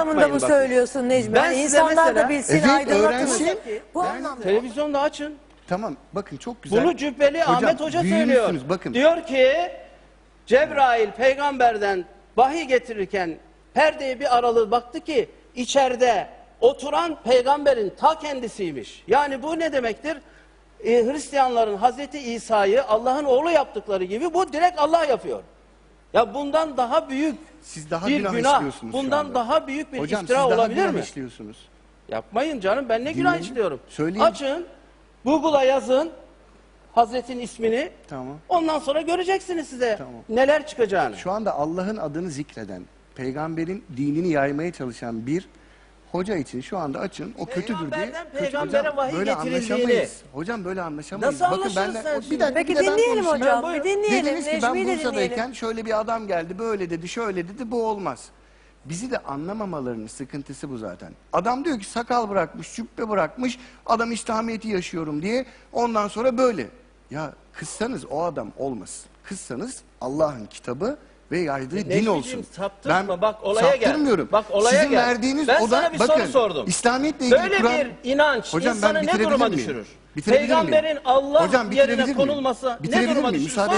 anlamında mı bakın. söylüyorsun Necmi? Ben Yani size insanlar da mesela- bilsin, Evet, aydınlatın. öğrensin. Bu Ben- anlamda. Televizyonda açın. Tamam bakın çok güzel. Bunu Cübbeli Hocam, Ahmet Hoca büyümüşsünüz, söylüyor. Bakın. Diyor ki Cebrail peygamberden vahiy getirirken perdeye bir aralığı baktı ki içeride oturan peygamberin ta kendisiymiş. Yani bu ne demektir? Ee, Hristiyanların Hazreti İsa'yı Allah'ın oğlu yaptıkları gibi bu direkt Allah yapıyor. Ya bundan daha büyük Siz daha bir günah günah, işliyorsunuz bundan daha büyük bir Hocam siz iftira daha olabilir günah mi? işliyorsunuz. Yapmayın canım ben ne günah Dinleyin. işliyorum. Söyleyin. Açın Google'a yazın Hazretin ismini. Tamam. Ondan sonra göreceksiniz size Tamam. neler çıkacağını. Şu anda Allah'ın adını zikreden, peygamberin dinini yaymaya çalışan bir hoca için şu anda açın o kötüdür diye. Peygamberden kötü- peygambere Hocam, vahiy böyle getirildiğini- anlaşamayız. Hocam böyle anlaşamayız. Nasıl Bakın anlaşırız ben sen bir dakika Peki bir de ben dinleyelim konuşayım. hocam. Bir dinleyelim. Dediniz ki ben Necmi'yi de dinleyelim. Bursa'dayken şöyle bir adam geldi böyle dedi şöyle dedi bu olmaz. Bizi de anlamamalarının sıkıntısı bu zaten. Adam diyor ki sakal bırakmış, cübbe bırakmış, adam İslamiyet'i yaşıyorum diye. Ondan sonra böyle. Ya kızsanız o adam olmasın. Kızsanız Allah'ın kitabı ve yaydığı din Necmi'ciğim, olsun. saptırma, bak olaya gel. saptırmıyorum. Bak olaya Sizin gel. verdiğiniz Ben o da sana bir bakın soru sordum. İslamiyet'le ilgili Böyle Kur'an... bir inanç Hocam ben insanı ne duruma miyim? düşürür? Peygamberin Allah Hocam yerine konulması ne duruma düşürür? Müsaade